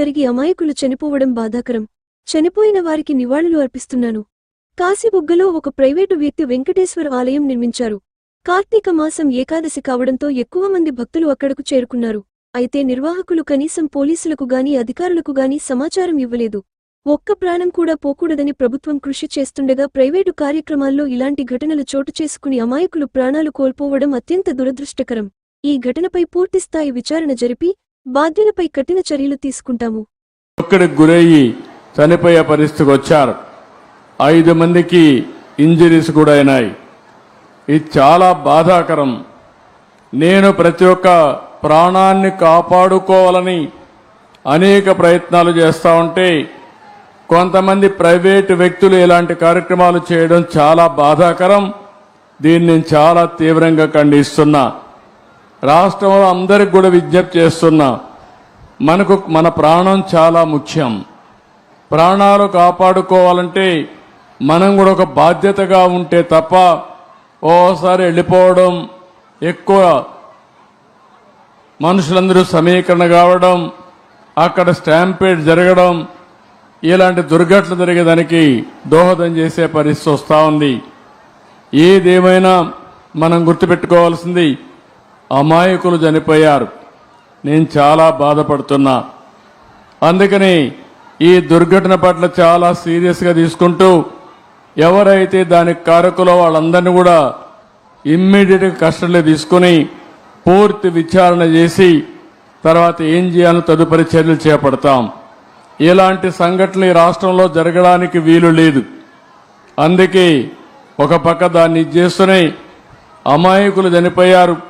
జరిగి అమాయకులు చనిపోవడం బాధాకరం. చనిపోయిన వారికి నివాళులు అర్పిస్తున్నాను. కాశీబుగ్గలో ఒక ప్రైవేటు వ్యక్తి వెంకటేశ్వర ఆలయం నిర్మించారు. కార్తీక మాసం ఏకాదశి కావడంతో ఎక్కువ మంది భక్తులు అక్కడకు చేరుకున్నారు. అయితే నిర్వాహకులు కనీసం పోలీసులకు గాని అధికారులకు గాని సమాచారం ఇవ్వలేదు. ఒక్క ప్రాణం కూడా పోకూడదని ప్రభుత్వం కృషి చేస్తుండగా ప్రైవేటు కార్యక్రమాల్లో ఇలాంటి ఘటనలు చోటు చేసుకుని అమాయకులు ప్రాణాలు కోల్పోవడం అత్యంత దురదృష్టకరం. ఈ ఘటనపై పూర్తిస్థాయి విచారణ జరిపి బాధ్యులపై కఠిన చర్యలు తీసుకుంటాము. ఒక్కడికి గురయ్యి చనిపోయే పరిస్థితికి వచ్చారు. ఐదు మందికి ఇంజరీస్ కూడా అయినాయి. ఇది చాలా బాధాకరం. నేను ప్రతి ఒక్క ప్రాణాన్ని కాపాడుకోవాలని అనేక ప్రయత్నాలు చేస్తూ ఉంటే కొంతమంది ప్రైవేటు వ్యక్తులు ఇలాంటి కార్యక్రమాలు చేయడం చాలా బాధాకరం. దీన్ని నేను చాలా తీవ్రంగా ఖండిస్తున్నా. రాష్ట్రంలో అందరికి కూడా విజ్ఞప్తి చేస్తున్నా మనకు మన ప్రాణం చాలా ముఖ్యం. ప్రాణాలు కాపాడుకోవాలంటే మనం కూడా ఒక బాధ్యతగా ఉంటే తప్ప ఓసారి వెళ్ళిపోవడం ఎక్కువ మనుషులందరూ సమీకరణ కావడం అక్కడ స్టాంపేడ్ జరగడం ఇలాంటి దుర్ఘటనలు జరిగేదానికి దోహదం చేసే పరిస్థితి వస్తూ ఉంది. ఏదేమైనా మనం గుర్తుపెట్టుకోవాల్సింది అమాయకులు చనిపోయారు. నేను చాలా బాధపడుతున్నా. అందుకని ఈ దుర్ఘటన పట్ల చాలా సీరియస్గా తీసుకుంటూ ఎవరైతే దానికి కారకులో వాళ్ళందరినీ కూడా ఇమ్మీడియట్గా కస్టడీలో తీసుకుని పూర్తి విచారణ చేసి తర్వాత ఏం చేయాలో తదుపరి చర్యలు చేపడతాం. ఇలాంటి సంఘటనలు ఈ రాష్ట్రంలో జరగడానికి వీలు లేదు. అందుకే ఒక పక్క దాన్ని చేస్తున్నాయి అమాయకులు చనిపోయారు.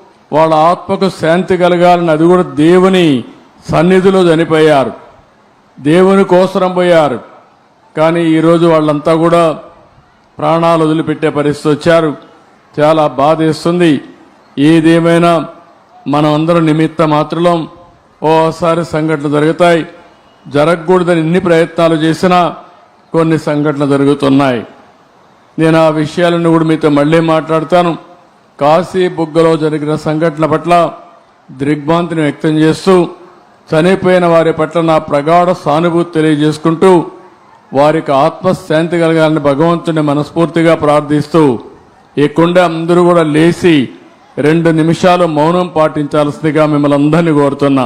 వాళ్ళ ఆత్మకు శాంతి కలగాలని అది కూడా దేవుని సన్నిధిలో చనిపోయారు. దేవుని కోసరం పోయారు. కానీ ఈరోజు వాళ్ళంతా కూడా ప్రాణాలు వదిలిపెట్టే పరిస్థితి వచ్చారు. చాలా బాధేస్తుంది. ఏదేమైనా మనం అందరం నిమిత్త మాత్రం ఓసారి సంఘటనలు జరుగుతాయి. జరగకూడదని ఎన్ని ప్రయత్నాలు చేసినా కొన్ని సంఘటనలు జరుగుతున్నాయి. నేను ఆ విషయాలను కూడా మీతో మళ్ళీ మాట్లాడతాను. కాశీ బుగ్గలో జరిగిన సంఘటన పట్ల దిగ్భాంతిని వ్యక్తం చేస్తూ చనిపోయిన వారి పట్ల నా ప్రగాఢ సానుభూతి తెలియజేసుకుంటూ వారికి ఆత్మశాంతి కలగాలని భగవంతుని మనస్ఫూర్తిగా ప్రార్థిస్తూ ఈ కుండ అందరూ కూడా లేచి రెండు నిమిషాలు మౌనం పాటించాల్సిందిగా మిమ్మల్ని అందరినీ కోరుతున్నా.